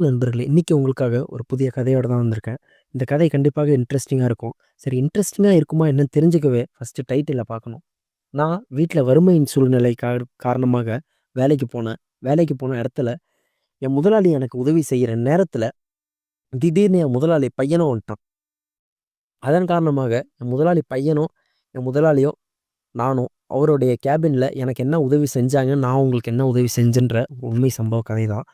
நண்பர்களே! இன்றைக்கி உங்களுக்காக ஒரு புதிய கதையோடு தான் வந்திருக்கேன். இந்த கதை கண்டிப்பாக இன்ட்ரெஸ்டிங்காக இருக்கும். சரி இன்ட்ரெஸ்டிங்காக இருக்குமா என்னன்னு தெரிஞ்சுக்கவே ஃபர்ஸ்ட்டு டைட்டிலை பார்க்கணும். நான் வீட்டில் வறுமையின் சூழ்நிலை கா காரணமாக வேலைக்கு போனேன். வேலைக்கு போன இடத்துல, என் முதலாளி எனக்கு உதவி செய்கிற நேரத்தில் திடீர்னு என் முதலாளி பையனும் வந்துட்டான். அதன் காரணமாக என் முதலாளி பையனும், என் முதலாளியோ நானும் அவருடைய கேபினில் எனக்கு என்ன உதவி செஞ்சாங்க, நான் உங்களுக்கு என்ன உதவி செஞ்சேன்ற உண்மை சம்பவ கதை தான்.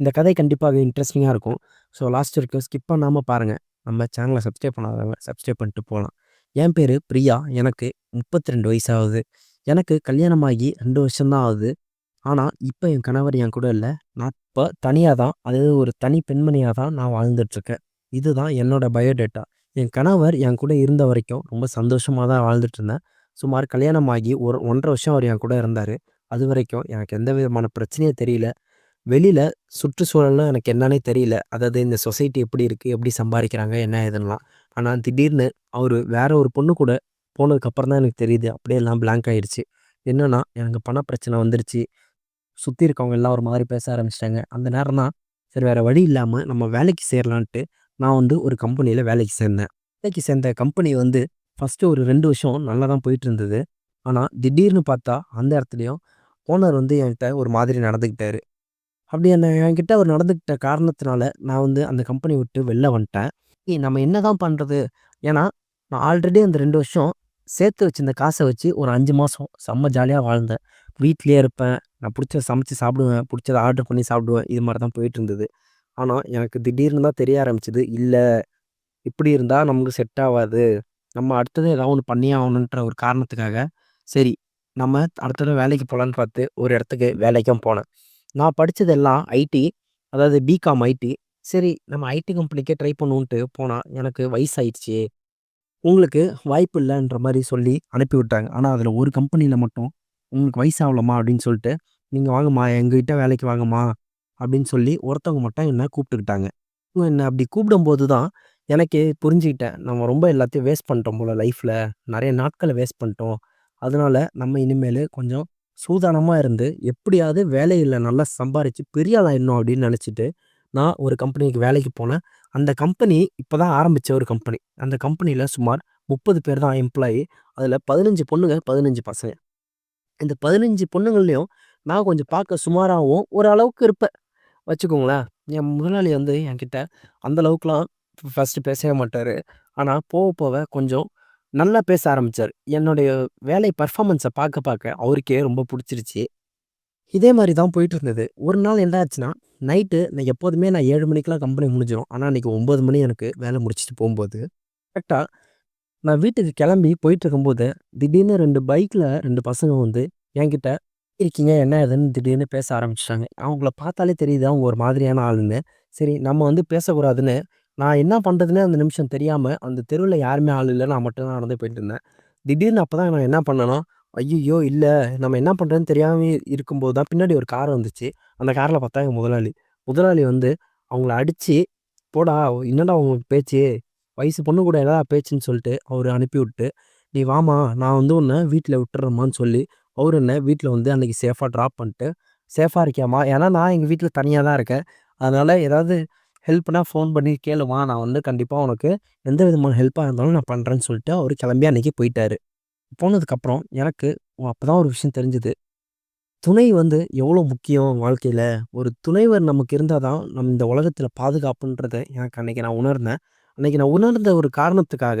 இந்த கதை கண்டிப்பாக இன்ட்ரெஸ்டிங்காக இருக்கும். ஸோ லாஸ்ட் வரைக்கும் ஸ்கிப் பண்ணாமல் பாருங்கள் நம்ம சேனலை சப்ஸ்கிரைப் பண்ணாதவங்க சப்ஸ்கிரைப் பண்ணிட்டு போகலாம் என் பேர் பிரியா. எனக்கு முப்பத்தி ரெண்டு வயசாகுது எனக்கு கல்யாணமாகி ரெண்டு வருஷம்தான் ஆகுது. ஆனால் இப்போ என் கணவர் என் கூட இல்லை நான் இப்போ தனியாக தான் அதாவது ஒரு தனி பெண்மணியாக தான் நான் வாழ்ந்துட்டுருக்கேன். இதுதான் என்னோடய பயோடேட்டா. என் கணவர் என் கூட இருந்த வரைக்கும் ரொம்ப சந்தோஷமாக தான் வாழ்ந்துட்டுருந்தேன். சுமார் கல்யாணம் ஆகி ஒரு 1 1/2 வருஷம் அவர் என் கூட இருந்தார் அது வரைக்கும் எனக்கு எந்த விதமான பிரச்சனையும் தெரியல. வெளியில் சுற்றுச்சூழல்லாம் எனக்கு என்னன்னே தெரியல. அதாவது இந்த சொசைட்டி எப்படி இருக்குது எப்படி சம்பாதிக்கிறாங்க என்ன ஏதுன்னுலாம். ஆனால் திடீர்னு அவர் வேற ஒரு பொண்ணு கூட போனதுக்கப்புறம் தான் எனக்கு தெரியுது. அப்படியே எல்லாம் பிளாங்க் ஆகிடுச்சு என்னன்னா, எனக்கு பண பிரச்சனை வந்துருச்சு. சுற்றி இருக்கவங்க எல்லாம் ஒரு மாதிரி பேச ஆரம்பிச்சிட்டாங்க அந்த நேரம் தான், சரி வேறு வழி இல்லாமல் நம்ம வேலைக்கு சேரலான்ட்டு, நான் வந்து ஒரு கம்பெனியில் வேலைக்கு சேர்ந்தேன். வேலைக்கு சேர்ந்த கம்பெனி வந்து ஃபஸ்ட்டு ஒரு ரெண்டு வருஷம் நல்லா தான் போயிட்டு இருந்தது ஆனால் திடீர்னு பார்த்தா அந்த இடத்துலையும் ஓனர் வந்து என்கிட்ட ஒரு மாதிரி நடந்துக்கிட்டாரு. அப்படி என்ன என்கிட்ட அவர் நடந்துக்கிட்ட காரணத்தினால, நான் வந்து அந்த கம்பெனிய விட்டு வெளில வந்துட்டேன். நம்ம என்ன தான் பண்ணுறது ஏன்னா, நான் ஆல்ரெடி அந்த ரெண்டு வருஷம் சேர்த்து வச்சிருந்த காசை வச்சு ஒரு அஞ்சு மாதம் செம்ம ஜாலியாக வாழ்ந்தேன். வீட்லேயே இருப்பேன். நான் பிடிச்சத சமைச்சு சாப்பிடுவேன். பிடிச்சதை ஆர்டர் பண்ணி சாப்பிடுவேன். இது மாதிரி தான் போயிட்டுருந்தது. ஆனால் எனக்கு திடீர்னு தான் தெரிய ஆரம்பிச்சது. இல்லை இப்படி இருந்தால் நமக்கு செட் ஆகாது நம்ம அடுத்தது ஏதாவது ஒன்று பண்ணியே ஆகணுன்ற ஒரு காரணத்துக்காக, சரி நம்ம அடுத்த வேலைக்கு போகலான்னு பார்த்து ஒரு இடத்துக்கு வேலைக்கும் போனேன். நான் படித்ததெல்லாம் ஐடி. அதாவது பிகாம் ஐடி. சரி நம்ம ஐடி கம்பெனிக்கே ட்ரை பண்ணுவோன்ட்டு போனா, எனக்கு வயசாயிடுச்சு. உங்களுக்கு வாய்ப்பு இல்லன்ற மாரி சொல்லி அனுப்பி விட்டாங்க. ஆனா, அதுல ஒரு கம்பெனில மட்டும், உங்களுக்கு வயசாகலம்மா அப்படின்னு சொல்லிட்டு, நீங்க வாங்கம்மா எங்ககிட்ட வேலைக்கு வாங்கம்மா அப்படின்னு சொல்லி ஒருத்தவங்க மட்டும் என்ன கூப்பிட்டுக்கிட்டாங்க. என்ன அப்படி கூப்பிடும்போது தான் எனக்கே புரிஞ்சுக்கிட்டேன். நம்ம ரொம்ப எல்லாத்தையும் வேஸ்ட் பண்ணிட்டோம் போல லைஃப்ல. நிறைய நாட்கள வேஸ்ட் பண்ணிட்டோம். அதனால நம்ம இனிமேலு கொஞ்சம் சூதானமாக இருந்து, எப்படியாவது வேலையில் நல்லா சம்பாரித்து பெரிய ஆள் ஆயிடணும் அப்படின்னு நினச்சிட்டு நான் ஒரு கம்பெனிக்கு வேலைக்கு போனேன். அந்த கம்பெனி இப்போ தான் ஆரம்பித்த ஒரு கம்பெனி. அந்த கம்பெனியில் சுமார் 30 பேர் தான் எம்ப்ளாயி. அதில் பதினஞ்சு பொண்ணுங்க, 15 பசங்க. இந்த பதினஞ்சு பொண்ணுங்கள்லையும் நான் கொஞ்சம் பார்க்க சுமாராகவும் ஓரளவுக்கு இருப்பேன். வச்சுக்கோங்களேன். என் முதலாளி வந்து என்கிட்ட அந்த அளவுக்குலாம் பேசவே மாட்டார் ஆனால் போக போக கொஞ்சம் நல்லா பேச ஆரம்பித்தார் என்னுடைய வேலை பர்ஃபாமன்ஸை பார்க்க பார்க்க அவருக்கே ரொம்ப பிடிச்சிருச்சு. இதே மாதிரி தான் போயிட்டு இருந்தது. ஒரு நாள் என்ன ஆச்சுன்னா, நைட்டு நான் எப்போதுமே நான் ஏழு மணிக்கெல்லாம் கம்பெனி முடிஞ்சிடும் ஆனால் அன்னைக்கு 9 மணி எனக்கு வேலை முடிச்சுட்டு போகும்போது கரெக்டாக நான் வீட்டுக்கு கிளம்பி போயிட்டுருக்கும்போது, திடீர்னு ரெண்டு பைக்கில் ரெண்டு பசங்க வந்து என்கிட்ட இருக்கீங்க என்ன ஏதுன்னு திடீர்னு பேச ஆரம்பிச்சிட்டாங்க. அவங்கள பார்த்தாலே தெரியுது அவங்க ஒரு மாதிரியான ஆளுன்னு. சரி நம்ம வந்து பேசக்கூடாதுன்னு, நான் என்ன பண்ணுறதுனே அந்த நிமிஷம் தெரியாமல் அந்த தெருவில் யாருமே ஆள் இல்லை நான் மட்டும் தான் நடந்து போயிட்டுருந்தேன். திடீர்னு அப்போ தான் நான் என்ன பண்ணேன்னா, ஐயோ இல்லை நம்ம என்ன பண்ணுறதுன்னு தெரியாமல் இருக்கும்போது தான் பின்னாடி ஒரு கார் வந்துச்சு. அந்த காரில் பார்த்தா எங்கள் முதலாளி. முதலாளி வந்து அவங்கள அடித்து "போடா என்னடா அவங்க பேச்சு? வயசு பொண்ணு கூட என்னடா பேச்சுன்னு" சொல்லிட்டு அவரு அனுப்பிவிட்டு, "நீ வாமா நான் வந்து உன்னை வீட்டில் விட்டுர்றேம்மான்னு" சொல்லி, அவரு என்ன வீட்டில் வந்து அன்றைக்கி சேஃபாக ட்ராப் பண்ணிட்டு, சேஃபாக இருக்கியாம்மா?" ஏன்னா நான் எங்கள் வீட்டில் தனியாக தான் இருக்கேன். அதனால் ஏதாவது ஹெல்ப்னா ஃபோன் பண்ணி கேளுமா நான் வந்து கண்டிப்பாக உனக்கு எந்த விதமான ஹெல்ப்பாக இருந்தாலும் நான் பண்ணுறேன்னு சொல்லிட்டு, அவர் கிளம்பி அன்னைக்கு போயிட்டார் போனதுக்கப்புறம் எனக்கு அப்போ தான் ஒரு விஷயம் தெரிஞ்சுது துணை வந்து எவ்வளோ முக்கியம் வாழ்க்கையில் ஒரு துணைவர் நமக்கு இருந்தால் தான் நம்ம இந்த உலகத்தில் பாதுகாப்புன்றத எனக்கு அன்றைக்கி நான் உணர்ந்தேன். அன்றைக்கி நான் உணர்ந்த ஒரு காரணத்துக்காக,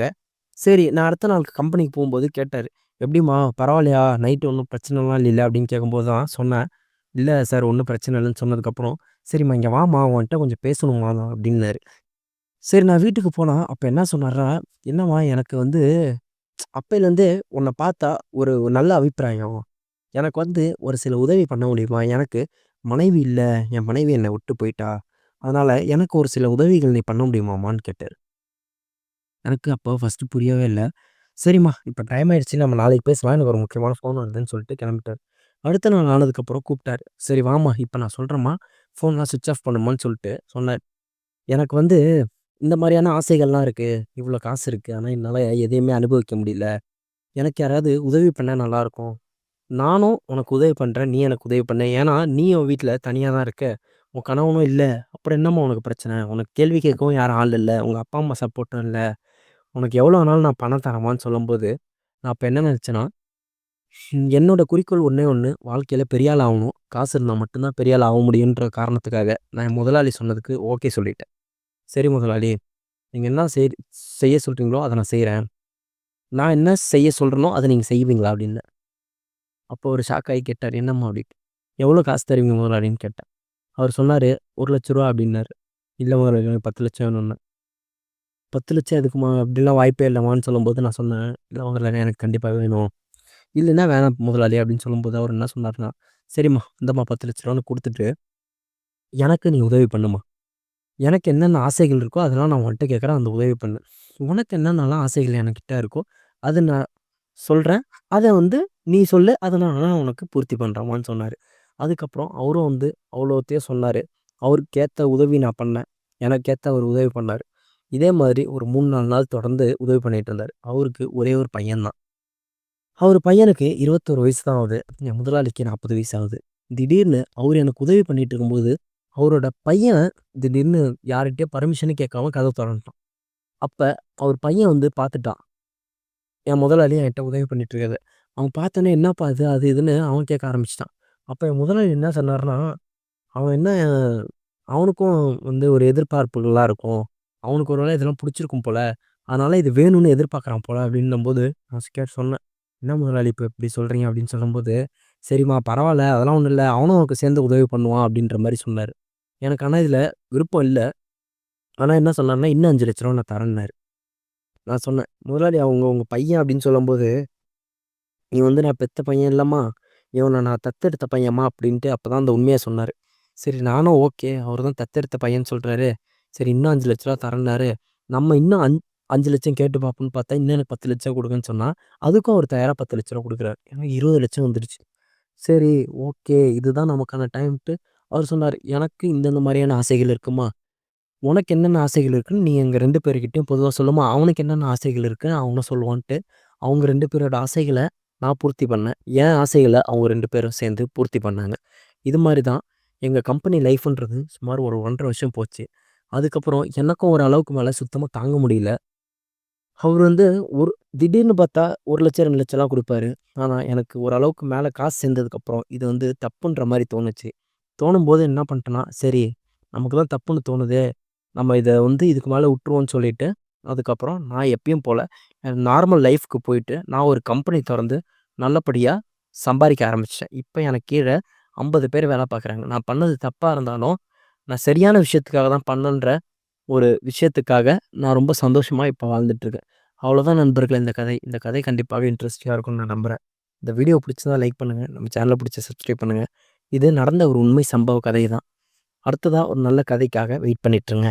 சரி நான் அடுத்த நாள் கம்பெனிக்கு போகும்போது கேட்டார் "எப்படிம்மா பரவாயில்லையா? நைட்டு ஒன்றும் பிரச்சனைலாம் இல்லை அப்படின்னு கேட்கும்போது தான் சொன்னேன். இல்லை சார் ஒன்றும் பிரச்சனை இல்லைன்னு சொன்னதுக்கப்புறம், "சரிம்மா இங்கே வாம்மா உன்கிட்ட கொஞ்சம் பேசணுமா அப்படின்னாரு. சரி நான் வீட்டுக்கு போனால் அப்போ என்ன சொன்னாருன்னா, "என்னம்மா எனக்கு வந்து அப்பையிலேருந்தே உன்னை பார்த்தா ஒரு நல்ல அபிப்பிராயம். எனக்கு வந்து ஒரு சில உதவி பண்ண முடியுமா? எனக்கு மனைவி இல்லை என் மனைவி என்னை விட்டு போயிட்டா. அதனால் எனக்கு ஒரு சில உதவிகள் நீ பண்ண முடியுமாமான்னு கேட்டார் எனக்கு அப்போ ஃபஸ்ட்டு புரியவே இல்லை "சரிம்மா இப்போ டைம் ஆயிடுச்சு. நம்ம நாளைக்கு பேசலாம். எனக்கு ஒரு முக்கியமான ஃபோன் வருதுன்னு" சொல்லிட்டு கிளம்பிட்டாரு. அடுத்த நாள் ஆனதுக்கப்புறம் கூப்பிட்டாரு. "சரி வாம்மா இப்போ நான் சொல்கிறேம்மா ஃபோன்லாம் சுவிச் ஆஃப் பண்ணுமான்னு சொல்லிட்டு சொன்னேன் எனக்கு வந்து இந்த மாதிரியான ஆசைகள்லாம் இருக்குது இவ்வளோ காசு இருக்குது ஆனால் என்னால் எதையுமே அனுபவிக்க முடியல. எனக்கு யாராவது உதவி பண்ணால் நல்லாயிருக்கும். நானும் உனக்கு உதவி பண்ணுறேன் நீ எனக்கு உதவி பண்ண ஏன்னா நீயும் வீட்டில் தனியாக தான் இருக்க. உன் கணவனும் இல்லை அப்புறம் என்னம்மா உனக்கு பிரச்சனை? உனக்கு கேள்வி கேட்கவும் யாரும் ஆள் இல்லை உங்கள் அப்பா, அம்மா சப்போர்ட்டும் இல்லை உனக்கு எவ்வளோ ஆனாலும் நான் பணம் தரமான்னு சொல்லும்போது, நான் இப்போ என்ன நினச்சேன்னா என்னோட குறிக்கோள் ஒன்றே ஒன்று வாழ்க்கையில் பெரிய ஆள் காசு இருந்தால் மட்டும்தான் பெரியால் பெரிய ஆக முடியுன்ற காரணத்துக்காக, நான் முதலாளி சொன்னதுக்கு ஓகே சொல்லிட்டேன். சரி முதலாளி, நீங்கள் என்ன செய் செய்ய சொல்கிறீங்களோ அதை நான் செய்கிறேன் நான் என்ன செய்ய சொல்கிறனோ அதை நீங்கள் செய்வீங்களா? அப்படின்னு அப்போ ஒரு ஷாக் ஆகி கேட்டார் என்னம்மா அப்படின்னு எவ்வளோ காசு தருவீங்க முதலாளின்னு கேட்டேன். அவர் சொன்னார் ஒரு லட்ச ரூபா அப்படின்னாரு இல்லை முதலாளி பத்து லட்சம் ஒன்று பத்து லட்சம் எதுக்குமா அப்படிலாம் வாய்ப்பே இல்லைம்மான்னு சொல்லும்போது நான் சொன்னேன், இல்லை முதலாளி எனக்கு கண்டிப்பாக வேணும். இல்லைன்னா வேணாம் முதலாளி அப்படின்னு சொல்லும்போது அவர் என்ன சொன்னார்னா சரிம்மா இந்தம்மா பத்து லட்ச ரூபான்னு கொடுத்துட்டு எனக்கு நீ உதவி பண்ணும்மா. எனக்கு என்னென்ன ஆசைகள் இருக்கோ, அதெல்லாம் நான் உன்ட்ட கேட்குறேன் அந்த உதவி பண்ணு. உனக்கு என்னென்னலாம் ஆசைகள் என்கிட்ட இருக்கோ, அது நான் சொல்கிறேன் அதை வந்து நீ சொல்லு. அதை நான் உனக்கு பூர்த்தி பண்ணுறேம்மான்னு சொன்னார் அதுக்கப்புறம் அவரும் வந்து அவ்வளோத்தையும் சொன்னார் அவருக்கு ஏற்ற உதவி நான் பண்ணேன். எனக்கு ஏற்ற அவர் உதவி பண்ணாரு. இதே மாதிரி ஒரு 3, 4 நாள் தொடர்ந்து உதவி பண்ணிகிட்டு இருந்தார் அவருக்கு ஒரே ஒரு பையன் தான். அவர் பையனுக்கு 21 வயசு தான் ஆகுது. என் முதலாளிக்கு 40 வயசு ஆகுது. திடீர்னு அவர் எனக்கு உதவி பண்ணிட்டு இருக்கும்போது, அவரோட பையன் திடீர்னு யார்கிட்டயோ பர்மிஷனே கேட்காம கதவ தொறந்துட்டான். அப்போ அவர் பையன் வந்து பார்த்துட்டான் என் முதலாளி என்கிட்ட உதவி பண்ணிட்டு இருக்காது அவன் பார்த்தோன்னே என்னப்பா அது அது இதுன்னு அவன் கேட்க ஆரம்பிச்சிட்டான் அப்போ என் முதலாளி என்ன சொன்னாருன்னா, அவன் என்ன அவனுக்கும் வந்து ஒரு எதிர்பார்ப்புகள்லாம் இருக்கும். அவனுக்கு ஒரு வேலை இதெல்லாம் பிடிச்சிருக்கும் போல. அதனால் இது வேணும்னு எதிர்பார்க்குறான் போல அப்டின்னும்போது, நான் கேட்டு சொன்னேன். என்ன முதலாளி இப்போ இப்படி சொல்கிறீங்க அப்படின்னு சொல்லும்போது, சரிம்மா பரவாயில்ல அதெல்லாம் ஒன்றும் இல்லை அவனும் உனக்கு சேர்ந்து உதவி பண்ணுவான் அப்படின்ற மாதிரி சொன்னார் எனக்கு ஆனால் இதில் விருப்பம் இல்லை ஆனால் என்ன சொன்னார்னா இன்னும் அஞ்சு லட்ச ரூபா நான் தரேன்னாரு. நான் சொன்னேன், முதலாளி அவங்க உங்கள் பையன் அப்படின்னு சொல்லும்போது, நீ வந்து நான் பெத்த பையன் இல்லைம்மா இவனை நான் தத்தெடுத்த பையம்மா அப்படின்ட்டு அப்போ தான் அந்த உண்மையை சொன்னார் சரி நானும் ஓகே. அவர் தான் தத்தெடுத்த பையன் சொல்கிறாரு சரி இன்னும் அஞ்சு லட்ச ரூபா தரேன்னாரு. நம்ம இன்னும் அஞ் அஞ்சு லட்சம் கேட்டு பார்ப்போம்னு பார்த்தா, இன்னும் எனக்கு 10,00,000 குடுங்கன்னு சொன்னா, அதுக்கும் அவர் தயாராக பத்து லட்ச ரூபா கொடுக்குறாரு எனக்கு 20,00,000 வந்துருச்சு. சரி ஓகே. இதுதான் நமக்கான டைம்ட்டு அவர் சொன்னார் எனக்கு இந்தந்த மாதிரியான ஆசைகள் இருக்குமா உனக்கு என்னென்ன ஆசைகள் இருக்குன்னு நீ எங்கள் ரெண்டு பேர்கிட்டையும் பொதுவாக சொல்லுமா அவனுக்கு என்னென்ன ஆசைகள் இருக்குன்னு அவனும் சொல்லுவான்ட்டு, அவங்க ரெண்டு பேரோட ஆசைகளை நான் பூர்த்தி பண்ணேன். என் ஆசைகளை அவங்க ரெண்டு பேரும் சேர்ந்து பூர்த்தி பண்ணாங்க. இது மாதிரி தான் எங்கள் கம்பெனி லைஃப்ன்றது சுமார் ஒரு 1 1/2 வருஷம் போச்சு. அதுக்கப்புறம் எனக்கும் ஒரு அளவுக்கு மேலே சுத்தமாக தாங்க முடியல. அவர் வந்து ஒரு திடீர்னு பார்த்தா ஒரு லட்சம் ரெண்டு லட்சம்லாம் கொடுப்பாரு ஆனால் எனக்கு ஓரளவுக்கு மேலே காசு சேர்ந்ததுக்கப்புறம், இது வந்து தப்புன்ற மாதிரி தோணுச்சு. தோணும் போது என்ன பண்ணிட்டேன்னா சரி நமக்கு தான் தப்புன்னு தோணுதே. நம்ம இதை வந்து இதுக்கு மேலே விட்டுருவோம்னு சொல்லிட்டு, அதுக்கப்புறம் நான் எப்பயும் போல் நார்மல் லைஃப்க்கு போயிட்டு, நான் ஒரு கம்பெனி திறந்து நல்லபடியாக சம்பாதிக்க ஆரம்பிச்சிட்டேன் இப்போ எனக்கு கீழே ஐம்பது பேர் வேலை பார்க்குறாங்க. நான் பண்ணது தப்பாக இருந்தாலும், நான் சரியான விஷயத்துக்காக தான் பண்ணேன்ற ஒரு விஷயத்துக்காக நான் ரொம்ப சந்தோஷமாக இப்போ வாழ்ந்துட்டுருக்கேன். அவ்வளோதான் நண்பர்கள் இந்த கதை. இந்த கதை கண்டிப்பாக இன்ட்ரெஸ்டிங்காக இருக்கும்னு நான் நம்புகிறேன் இந்த வீடியோ பிடிச்சிருந்தா லைக் பண்ணுங்கள் நம்ம சேனலை பிடிச்ச சப்ஸ்கிரைப் பண்ணுங்கள் இது நடந்த ஒரு உண்மை சம்பவ கதை தான். அடுத்ததாக ஒரு நல்ல கதைக்காக வெயிட் பண்ணிட்டுருங்க.